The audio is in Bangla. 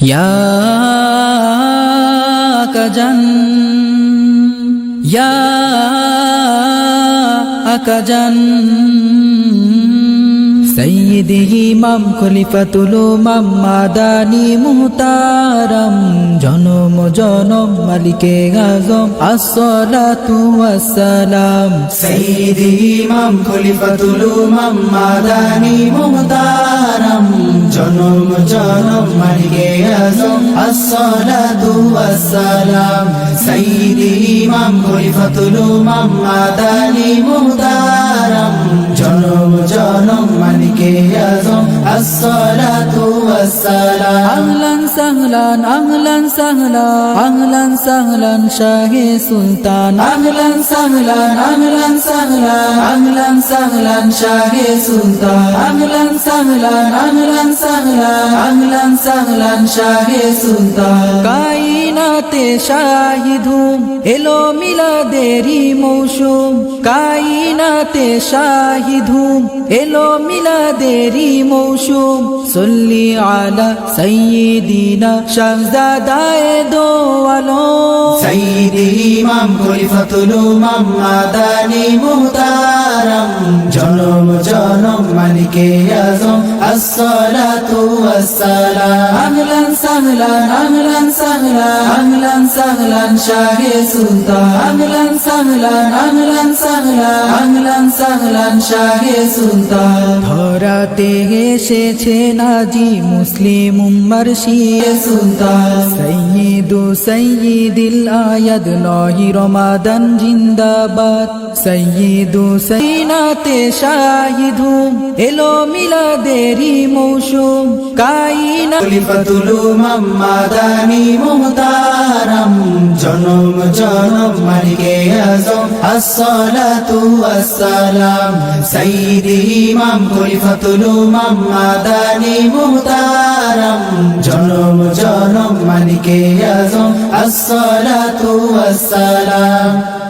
يا أكجن يا أكجن সৈয়দি ইমাম খলিফাতুল ইমাম মাদানি মুহতারাম জনম জনম মালিকে আজম আসসালাতু ওয়াসসালাম সৈয়দি ইমাম খলিফাতুল ইমাম মাদানি মুহতারাম জনম মালিকে আজম আসসালাতু ওয়াসসালাম সৈয়দি ইমাম খলিফাতুল মাদানি জনম জনম মালিকে আজম আসসালাতু ওয়াসসালাম। আহলান সাহলান আহলান সাহলান আহলান সাহলান শাহে সুলতান। আহলান সাহলান আহলান সাহলান আহলান সাহলান শাহে সুলতান। আহলান সাহলান আহলান সাহলান আহলান সাহলান শাহে সুলতান। কাইনাতে শাহিদ হুম এলো মিলাদেরি মৌসুম। কাইনাতে শাহিদ হুম এলো মিলাদেরি মৌসুম সল্লি আলা সৈয়দিনা শাহজাদায়ে দো আলম সৈয়দি ইমাম খলিফাতুল ইমাম মাদানি মুহতারাম। জনম জনম মালিকে আজম আসসালাতু ওয়াসসালাম। আহলান সাহলান আহলান সাহলান আহলান সাহলান শাহে সুলতান। আহলান সাহলান আহলান সাহলান আহলান সাহলান শাহে সুলতান। ধরাতে এসেছে নাজি মুসলিম উম্মার শিয়ে সুলতান। সৈয়দু সৈয়দিল আয়াদ নহি রমাদান জিন্দাবাদ। সৈয়দু সৈনাতে শাহিদ হুম এলো মিলাদেরি মৌসুম। কাইনা খলিফাতুল ইমাম মাদানি মুহতারাম। জনম জনম, মালিকে আজম। আসসালাতু আসসালাম সাইয়্যিদি ইমাম, খলিফাতুল উমাম, মাদানি মুহতারাম। জনম জনম, মালিকে আজম। আসসালাতু ওয়াসসালাম।